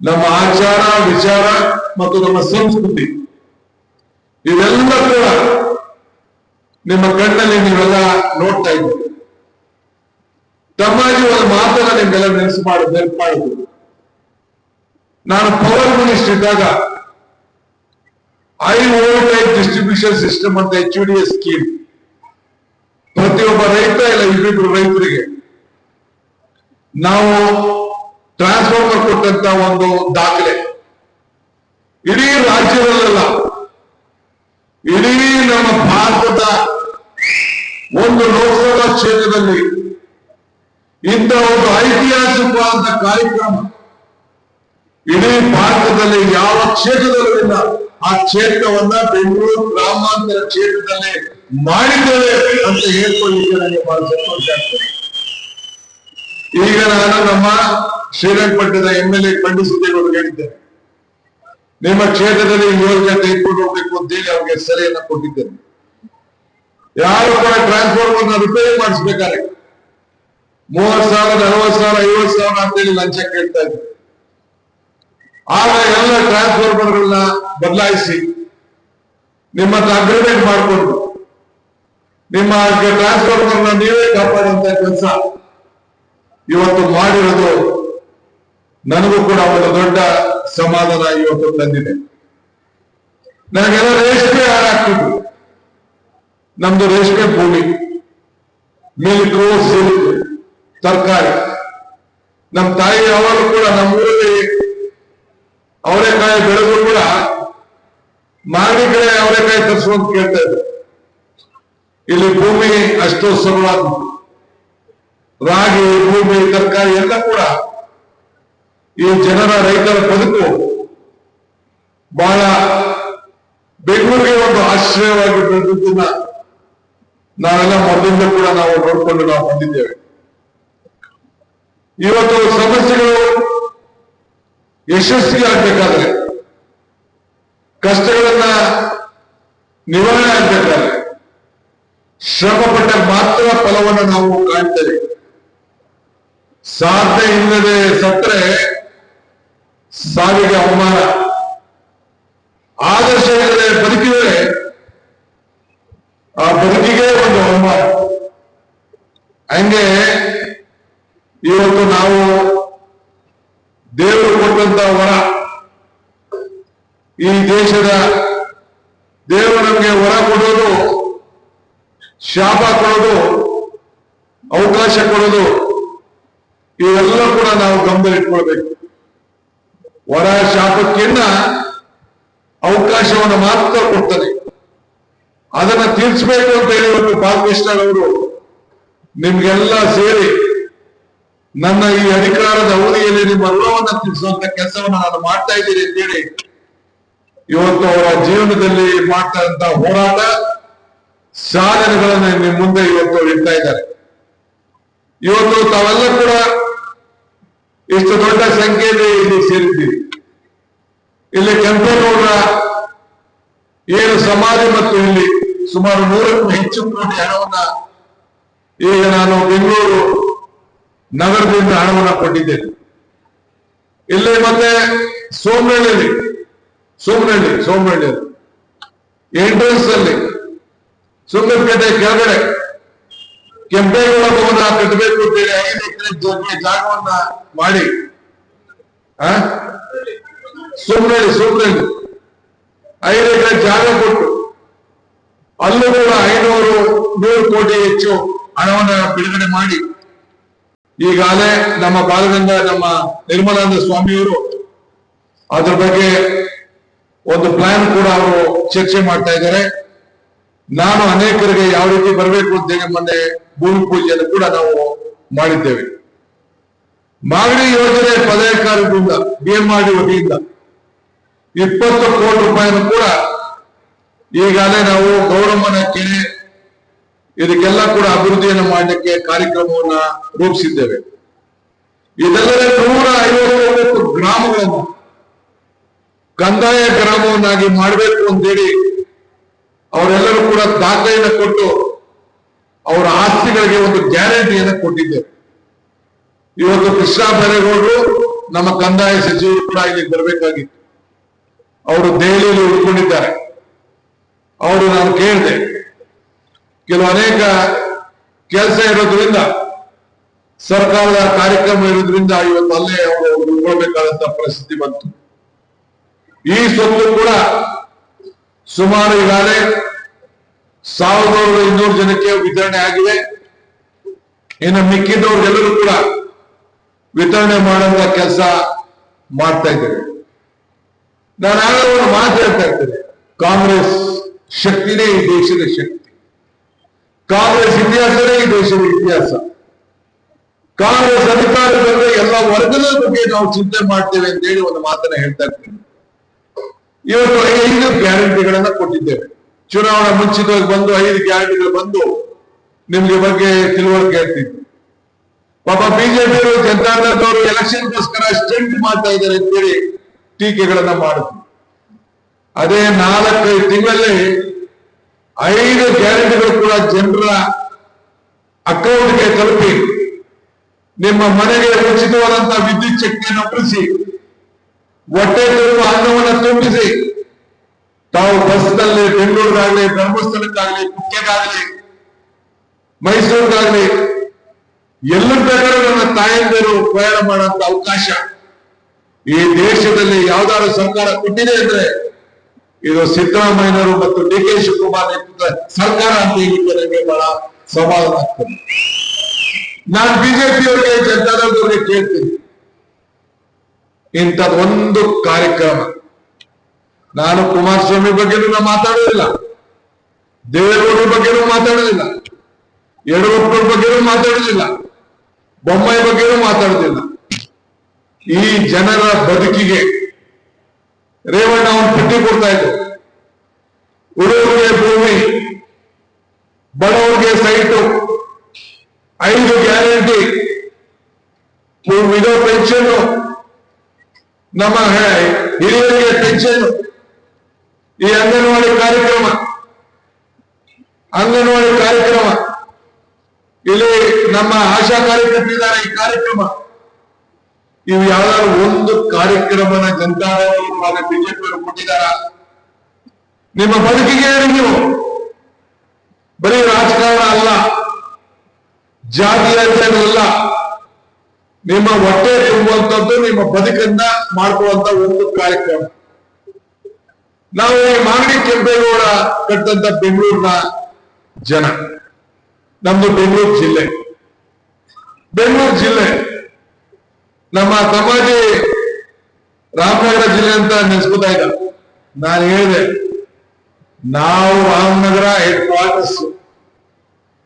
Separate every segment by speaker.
Speaker 1: ನಮ್ಮ ಆಚಾರ, ವಿಚಾರ ಮತ್ತು ನಮ್ಮ ಸಂಸ್ಕೃತಿ ಇವೆಲ್ಲ ಕೂಡ ನಿಮ್ಮ ಕಣ್ಣಲ್ಲಿ ನೀವೆಲ್ಲ ನೋಡ್ತಾ ಇದ್ದೀರಿ. ತಮ್ಮಾಜಿ ಒಂದು ಮಾತನ್ನ ನಿಮ್ಗೆಲ್ಲ ನೆನಸು ಮಾಡಿ, ನೆನಪು ನಾನು ಪವರ್ ಮಿನಿಸ್ಟರ್ ಇದ್ದಾಗ ಐ ವೋಲ್ಟೇಜ್ ಡಿಸ್ಟ್ರಿಬ್ಯೂಷನ್ ಸಿಸ್ಟಮ್ ಅಂತ ಎಚ್ ಡಿ ಎಸ್ ಸ್ಕೀಮ್. ಪ್ರತಿಯೊಬ್ಬ ರೈತ ಇಲ್ಲ, ಇಬ್ಬಿಬ್ರು ರೈತರಿಗೆ ನಾವು ಟ್ರಾನ್ಸ್ಫಾರ್ಮರ್ ಕೊಟ್ಟಂತ ಒಂದು ದಾಖಲೆ. ಇಡೀ ರಾಜ್ಯದಲ್ಲ ಇಡೀ ನಮ್ಮ ಭಾರತದ ಒಂದು ಲೋಕಸಭಾ ಕ್ಷೇತ್ರದಲ್ಲಿ ಇಂಥ ಒಂದು ಐತಿಹಾಸಿಕವಾದ ಕಾರ್ಯಕ್ರಮ ಇಡೀ ಭಾರತದಲ್ಲಿ ಯಾವ ಕ್ಷೇತ್ರದಲ್ಲೂ ಇಲ್ಲ ಆ ಕ್ಷೇತ್ರವನ್ನ ಬೆಂಗಳೂರು ಗ್ರಾಮಾಂತರ ಕ್ಷೇತ್ರದಲ್ಲಿ ಮಾಡಿದ್ದೇವೆ ಅಂತ ಹೇಳ್ಕೊಳ್ಳಿಕ್ಕೆ ನನಗೆ ಬಹಳ ಸಂತೋಷ ಆಗ್ತದೆ. ಈಗ ನಾನು ನಮ್ಮ ಶ್ರೀರಂಗಪಟ್ಟಣದ ಎಂ ಎಲ್ ಎ ಖಂಡಿಸಿದ್ದೇವೆ ಹೇಳಿದ್ದಾರೆ. ನಿಮ್ಮ ಕ್ಷೇತ್ರದಲ್ಲಿ ಯೋಜನೆ ತೆಗೆದುಕೊಂಡು ಹೋಗ್ಬೇಕು ಅಂತೇಳಿ ಅವ್ರಿಗೆ ಸಲಹೆಯನ್ನ ಕೊಟ್ಟಿದ್ದೇನೆ ಯಾರು ಕೂಡ ಟ್ರಾನ್ಸ್ಫಾರ್ಮರ್ ರಿಪೇರಿ ಮಾಡಿಸ್ಬೇಕಾದ್ರೆ ಮೂವತ್ ಸಾವಿರ ನಲವತ್ ಸಾವಿರ ಐವತ್ ಸಾವಿರ ಅಂತೇಳಿ ಲಂಚ ಕೇಳ್ತಾ ಇದ್ರು. ಆಗ ಎಲ್ಲ ಟ್ರಾನ್ಸ್ಫಾರ್ಮರ್ಗಳನ್ನ ಬದಲಾಯಿಸಿ ನಿಮ್ಮ ಅಗ್ರಿಮೆಂಟ್ ಮಾಡಿಕೊಂಡು ನಿಮ್ಮ ಟ್ರಾನ್ಸ್ಫಾರ್ಮರ್ನ ನೀವೇ ಕಾಪಾಡುವಂತ ಕೆಲಸ ಇವತ್ತು ಮಾಡಿರೋದು ನನಗೂ ಕೂಡ ಒಂದು ದೊಡ್ಡ ಸಮಾಧಾನ ಇವತ್ತು ತಂದಿದೆ. ನನಗೆಲ್ಲ ರೇಷ್ಮೆ ಹಾರಾಕ್ತಿದ್ರು ನಮ್ದು ರೇಷ್ಮೆ ಭೂಮಿ ಮಿಲ್ಕ್ ಸಿಲ್ಕ್ ತರಕಾರಿ. ನಮ್ಮ ತಾಯಿ ಅವರು ಕೂಡ ನಮ್ಮ ಊರಲ್ಲಿ ಅವರೆಕಾಯಿ ಬೆಳೆದ್ರು ಕೂಡ ಮಾಗಡಿ ಕಡೆ ಅವರೆಕಾಯಿ ತರಿಸುವಂತ ಕೇಳ್ತಾ ಇದ್ರು. ಇಲ್ಲಿ ಭೂಮಿ ಅಷ್ಟು ಸರಳವಾದ ರಾಗಿ, ಭೂಮಿ, ತರಕಾರಿ ಎಲ್ಲ ಕೂಡ ಈ ಜನರ ರೈತರ ಬದುಕು ಬಹಳ ಬೆಂಗಳೂರಿಗೆ ಒಂದು ಆಶ್ರಯವಾಗಿ ಬೆಳೆದನ್ನ ನಾವೆಲ್ಲ ಮೊದಲಿಂದ ಕೂಡ ನಾವು ನೋಡ್ಕೊಂಡು ನಾವು ಬಂದಿದ್ದೇವೆ. ಇವತ್ತು ಸಮಸ್ಯೆಗಳು ಯಶಸ್ವಿ ಆಗ್ಬೇಕಾದ್ರೆ, ಕಷ್ಟಗಳನ್ನ ನಿವಾರಣೆ ಆಗ್ಬೇಕಾದ್ರೆ, ಶ್ರಮ ಪಟ್ಟ ಮಾತ್ರ ಫಲವನ್ನು ನಾವು ಕಾಣ್ತೇವೆ. ಸಾಧ್ಯ ಇಲ್ಲದೆ ಸತ್ರೆ ಸಾವಿಗೆ ಅವಮಾನ. ಆದರ್ಶ ಇಲ್ಲದೆ ಬದುಕಿದರೆ ಆ ಬದುಕಿಗೆ ಒಂದು ಅವಮಾನ. ಹಂಗೆ ಇವತ್ತು ನಾವು ದೇವರು ಕೊಟ್ಟಂತ ವರ. ಈ ದೇಶದ ದೇವರು ನಮಗೆ ವರ ಕೊಡೋದು, ಶಾಪ ಕೊಡೋದು, ಅವಕಾಶ ಕೊಡೋದು, ಇವೆಲ್ಲ ಕೂಡ ನಾವು ಗಮನದಲ್ಲಿಟ್ಕೊಳ್ಬೇಕು. ವರ ಶಾಪಕ್ಕಿನ್ನ ಅವಕಾಶವನ್ನು ಮಾತ್ರ ಕೊಡ್ತದೆ. ಅದನ್ನ ತಿಳಿಸ್ಬೇಕು ಅಂತ ಹೇಳಿ ಒಂದು ಬಾಲಕೃಷ್ಣ ಅವರು. ನಿಮ್ಗೆಲ್ಲ ಸೇರಿ ನನ್ನ ಈ ಅಧಿಕಾರದ ಅವಧಿಯಲ್ಲಿ ನಿಮ್ಮ ಋಣವನ್ನ ತೀರಿಸುವಂತ ಕೆಲಸವನ್ನು ನಾನು ಮಾಡ್ತಾ ಇದ್ದೀನಿ ಅಂತೇಳಿ ಇವತ್ತು ಅವರ ಜೀವನದಲ್ಲಿ ಮಾಡ್ತಾ ಹೋರಾಟ ಸಾಧನೆಗಳನ್ನ ನಿಮ್ಮ ಮುಂದೆ ಇವತ್ತು ಇಡ್ತಾ ಇದ್ದಾರೆ. ಇವತ್ತು ತಾವೆಲ್ಲ ಕೂಡ ಇಷ್ಟು ದೊಡ್ಡ ಸಂಖ್ಯೆಯಲ್ಲಿ ಇಲ್ಲಿ ಸೇರಿದ್ದೀವಿ ಇಲ್ಲಿ ಕೆಂಪೇಗೌಡರ ಏನು ಸಮಾಧಿ ಮತ್ತು ಇಲ್ಲಿ ಸುಮಾರು ನೂರಕ್ಕೂ ಹೆಚ್ಚು ಕೋಟಿ ಹಣವನ್ನ ಈಗ ನಾನು ಬೆಂಗಳೂರು ನಗರದಿಂದ ಹಣವನ್ನ ಕೊಟ್ಟಿದ್ದೇನೆ. ಇಲ್ಲಿ ಮತ್ತೆ ಸೋಮನಹಳ್ಳಿ ಸೋಮನಹಳ್ಳಿ ಸೋಮನಹಳ್ಳಿ ಎಂಟ್ರೆನ್ಸ್ ಅಲ್ಲಿ, ಸುಂದರಪೇಟೆ ಕೆಳಗಡೆ ಭವನ ಕಟ್ಟಬೇಕು ಅಂತೇಳಿ ಐದು ಎಕರೆ ಜಾಗವನ್ನ ಮಾಡಿ. ಆ? ಸುಮ್ಮನೆ ಸುಮ್ಮನೆ ಐದು ಎಕರೆ ಜಾಗ ಕೊಟ್ಟು. ಅಲ್ಲೂ ಕೂಡ ಐನೂರು ನೂರು ಕೋಟಿ ಹೆಚ್ಚು ಹಣವನ್ನ ಬಿಡುಗಡೆ ಮಾಡಿ. ಈಗಾಗಲೇ ನಮ್ಮ ಬಾಲಗಂಗ, ನಮ್ಮ ನಿರ್ಮಲಾನಂದ ಸ್ವಾಮಿಯವರು ಅದ್ರ ಬಗ್ಗೆ ಒಂದು ಪ್ಲಾನ್ ಕೂಡ ಅವರು ಚರ್ಚೆ ಮಾಡ್ತಾ ಇದ್ದಾರೆ. ನಾನು ಅನೇಕರಿಗೆ ಯಾವ ರೀತಿ ಬರಬೇಕು ಅಂತೇಳಿ ಮೊನ್ನೆ ಭೂಮಿ ಪೂಜೆಯನ್ನು ಕೂಡ ನಾವು ಮಾಡಿದ್ದೇವೆ. ಮಾಗಡಿ ಯೋಜನೆ ಪದಾಧಿಕಾರಿಗಳಿಂದ ಬಿಎಂಆರ್ಡಿ ವತಿಯಿಂದ ಇಪ್ಪತ್ತು ಕೋಟಿ ರೂಪಾಯಿಯನ್ನು ಕೂಡ ಈಗಾಗಲೇ ನಾವು ಗೌರಮ್ಮನ ಕೆರೆ, ಇದಕ್ಕೆಲ್ಲ ಕೂಡ ಅಭಿವೃದ್ಧಿಯನ್ನು ಮಾಡಲಿಕ್ಕೆ ಕಾರ್ಯಕ್ರಮವನ್ನ ರೂಪಿಸಿದ್ದೇವೆ. ಇದಲ್ಲದೆ ನೂರ ಐವತ್ತೊಂಬತ್ತು ಗ್ರಾಮಗಳನ್ನು ಕಂದಾಯ ಗ್ರಾಮವನ್ನಾಗಿ ಮಾಡಬೇಕು ಅಂತೇಳಿ ಅವರೆಲ್ಲರೂ ಕೂಡ ದಾಖಲೆಯನ್ನು ಕೊಟ್ಟು ಅವರ ಆಸ್ತಿಗಳಿಗೆ ಒಂದು ಗ್ಯಾರಂಟಿಯನ್ನು ಕೊಟ್ಟಿದ್ದೇವೆ ಇವತ್ತು ಕೃಷ್ಣ ಬೈರೇಗೌಡರು ನಮ್ಮ ಕಂದಾಯ ಸಚಿವರು ಕೂಡ ಇಲ್ಲಿ ಬರಬೇಕಾಗಿತ್ತು. ಅವರು ದೆಹಲಿಯಲ್ಲಿ ಉಳ್ಕೊಂಡಿದ್ದಾರೆ. ಅವರು ನಾನು ಕೇಳಿದೆ. ಕೆಲವು ಅನೇಕ ಕೆಲಸ ಇರೋದ್ರಿಂದ, ಸರ್ಕಾರದ ಕಾರ್ಯಕ್ರಮ ಇರೋದ್ರಿಂದ ಇವತ್ತು ಅಲ್ಲೇ ಅವರು ಉಳ್ಕೊಳ್ಬೇಕಾದಂತ ಪರಿಸ್ಥಿತಿ ಬಂತು. ಈ ಸ್ವತ್ತು ಕೂಡ ಸುಮಾರು ಈಗಾಗಲೇ ಸಾವಿರದ ಇನ್ನೂರು ಜನಕ್ಕೆ ವಿತರಣೆ ಆಗಿದೆ. ಇನ್ನು ಮಿಕ್ಕಿದವ್ರಿಗೆಲ್ಲರೂ ಕೂಡ ವಿತರಣೆ ಮಾಡುವಂತ ಕೆಲಸ ಮಾಡ್ತಾ ಇದ್ದೇವೆ ನಾನು ಆಗಲೂ ಒಂದು ಮಾತು ಹೇಳ್ತಾ ಇರ್ತೇನೆ. ಕಾಂಗ್ರೆಸ್ ಶಕ್ತಿನೇ ಈ ದೇಶದ ಶಕ್ತಿ. ಕಾಂಗ್ರೆಸ್ ಇತಿಹಾಸವೇ ಈ ದೇಶದ ಇತಿಹಾಸ. ಕಾಂಗ್ರೆಸ್ ಅಧಿಕಾರ ಬಂದ್ರೆ ಎಲ್ಲ ವರ್ಗದ ಬಗ್ಗೆ ನಾವು ಚಿಂತೆ ಮಾಡ್ತೇವೆ ಅಂತ ಹೇಳಿ ಒಂದು ಮಾತನ್ನ ಹೇಳ್ತಾ ಇರ್ತೀನಿ. ಇವತ್ತು ಐದು ಗ್ಯಾರಂಟಿಗಳನ್ನ ಕೊಟ್ಟಿದ್ದೇವೆ. ಚುನಾವಣಾ ಮುಂಚಿತವಾಗಿ ಬಂದು ಐದು ಗ್ಯಾರಂಟಿಗಳು ಬಂದು ನಿಮ್ಗೆ ಬಗ್ಗೆ ತಿಳುವಳಿಕೆ ಆಗ್ತಿತ್ತು ಪಾಪ ಬಿಜೆಪಿ ಅವರು ಎಲೆಕ್ಷನ್ಗೋಸ್ಕರ ಸ್ಟೆಂಟ್ ಮಾಡ್ತಾ ಇದ್ದಾರೆ ಅಂತೇಳಿ ಟೀಕೆಗಳನ್ನ ಮಾಡಿದ್ವಿ ಅದೇ ನಾಲ್ಕೈದು ತಿಂಗಳಲ್ಲಿ ಐದು ಗ್ಯಾರಂಟಿಗಳು ಕೂಡ ಜನರ ಅಕೌಂಟ್ಗೆ ತಲುಪಿ ನಿಮ್ಮ ಮನೆಗೆ ಉಚಿತವಾದಂತಹ ವಿದ್ಯುತ್ ಶಕ್ತಿಯನ್ನು ಒಪ್ಪಿಸಿ ಹೊಟ್ಟೆ ತುಂಬ ಅನ್ನವನ್ನು ತುಂಬಿಸಿ. ತಾವು ಬಸ್ನಲ್ಲಿ ಬೆಂಗಳೂರಿಗಾಗ್ಲಿ, ಧರ್ಮಸ್ಥಳಕ್ಕಾಗ್ಲಿ, ಕುಕ್ಕೆಗಾಗ್ಲಿ, ಮೈಸೂರಿಗಾಗ್ಲಿ, ಎಲ್ಲರ ಬೇಕಾದ್ರೂ ನನ್ನ ತಾಯಂದಿರು ಪ್ರಯಾಣ ಮಾಡುವಂತ ಅವಕಾಶ ಈ ದೇಶದಲ್ಲಿ ಯಾವ್ದಾದ್ರು ಸರ್ಕಾರ ಕೊಟ್ಟಿದೆ ಅಂದ್ರೆ ಇದು ಸಿದ್ದರಾಮಯ್ಯನವರು ಮತ್ತು ಡಿ ಕೆ ಶಿವಕುಮಾರ್ ನೇತೃತ್ವದ ಸರ್ಕಾರ ಅಂತ ಹೇಳಿಕ್ಕೆ ನನಗೆ ಬಹಳ ಸಮಾಧಾನ ಆಗ್ತದೆ. ನಾನು ಬಿಜೆಪಿಯವರಿಗೆ ಜನತಾದಳದವರಿಗೆ ಕೇಳ್ತೀನಿ. ಇಂಥದ್ದೊಂದು ಕಾರ್ಯಕ್ರಮ. ನಾನು ಕುಮಾರಸ್ವಾಮಿ ಬಗ್ಗೆನೂ ನಾನು ಮಾತಾಡೋದಿಲ್ಲ. ದೇವೇಗೌಡರ ಬಗ್ಗೆನೂ ಮಾತಾಡೋದಿಲ್ಲ. ಯಡಿಯೂರಪ್ಪರ ಬಗ್ಗೆನೂ ಮಾತಾಡೋದಿಲ್ಲ. ಬೊಮ್ಮಾಯಿ ಬಗ್ಗೆನೂ ಮಾತಾಡೋದಿಲ್ಲ. ಈ ಜನರ ಬದುಕಿಗೆ ರೇವಣ್ಣ ಅವನು ಪಟ್ಟಿ ಕೊಡ್ತಾ ಇದ್ರು. ಹುಡುಗರಿಗೆ ಭೂಮಿ, ಬಡವರಿಗೆ ಸೈಟು, ಐದು ಗ್ಯಾರಂಟಿ ವಿಡೋ ಪೆನ್ಷನ್ ನಮ್ಮ ಹಿರಿಯರಿಗೆ ಪೆನ್ಷನ್ ಈ ಅಂಗನವಾಡಿ ಕಾರ್ಯಕ್ರಮ ಅಂಗನವಾಡಿ ಕಾರ್ಯಕ್ರಮ. ಇಲ್ಲಿ ನಮ್ಮ ಆಶಾ ಕಾರ್ಯಕರ್ತರಿದ್ದಾರೆ ಈ ಕಾರ್ಯಕ್ರಮ. ಇವು ಯಾವ್ದಾದ್ರು ಒಂದು ಕಾರ್ಯಕ್ರಮನ ಗ್ರಂಥಾಲಯ ಬಿಜೆಪಿಯವರು ಕೊಟ್ಟಿದಾರ ನಿಮ್ಮ ಬದುಕಿಗೆ ನೀವು. ಬರೀ ರಾಜಕಾರಣ ಅಲ್ಲ ಜಾತಿಯ ಅಲ್ಲ. ನಿಮ್ಮ ಹೊಟ್ಟೆ ತುಂಬುವಂತದ್ದು ನಿಮ್ಮ ಬದುಕನ್ನ ಮಾಡ್ಕೊಳ್ಳುವಂತ ಒಂದು ಕಾರ್ಯಕ್ರಮ. ನಾವು ಈ ಮಾಗಡಿ ಕೆಂಪೇಗೌಡ ಕಟ್ಟಂತ ಬೆಂಗಳೂರಿನ ಜನ. ನಮ್ದು ಬೆಂಗಳೂರು ಜಿಲ್ಲೆ. ಬೆಂಗಳೂರು ಜಿಲ್ಲೆ. ನಮ್ಮ ಸಮಾಜಿ ರಾಮನಗರ ಜಿಲ್ಲೆ ಅಂತ ನೆನೆಸ್ಕೊತಾ ಇದ್ದ ನಾನು ಹೇಳಿದೆ, ನಾವು ರಾಮನಗರ ಹೆಡ್ ಕ್ವಾರ್ಟರ್ಸ್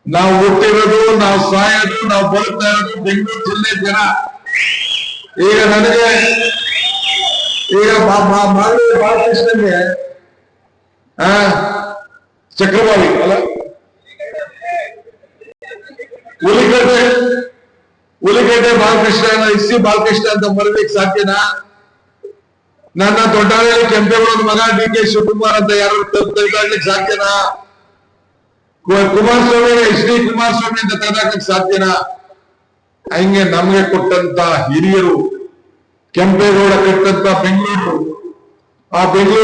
Speaker 1: ನಾವು ಹುಟ್ಟಿರೋದು, ನಾವು ಸಾಯೋದು, ನಾವು ಬದುಕ್ತಾ ಇರೋದು ಬೆಂಗಳೂರು ಜಿಲ್ಲೆ ಜನ. ಈಗ ನನಗೆ, ಈಗ ಬಾಲಕೃಷ್ಣನ್ಗೆ, ಆ ಚಕ್ರವಾಳಿ ಅಲ್ಲ? ಹುಲಿಗಡ್ಡೆ ಹುಲಿಗಡ್ಡೆ ಬಾಲಕೃಷ್ಣ ಇಸಿ ಬಾಲಕೃಷ್ಣ ಅಂತ ಮರಲಿಕ್ಕೆ ಸಾಧ್ಯನಾ? ನನ್ನ ದೊಡ್ಡ ಕೆಂಪೇಗೌಡನ ಮಗ ಡಿ ಕೆ ಶಿವಕುಮಾರ್ ಅಂತ ಯಾರು ತೆಗೆದಾಡ್ಲಿಕ್ಕೆ ಸಾಧ್ಯನಾ? ಕುಮಾರಸ್ವಾಮಿ ಎಚ್ ಡಿ ಕುಮಾರಸ್ವಾಮಿ ಅಂತ ತಗೋಕ್ ಸಾಧ್ಯನಾ? ಹಂಗೆ ನಮ್ಗೆ ಕೊಟ್ಟಂತ ಹಿರಿಯರು ಕೆಂಪೇಗೌಡ ಕಟ್ಟಂತ ಬೆಂಗಳೂರು, ಆ ಬೆಂಗಳೂರು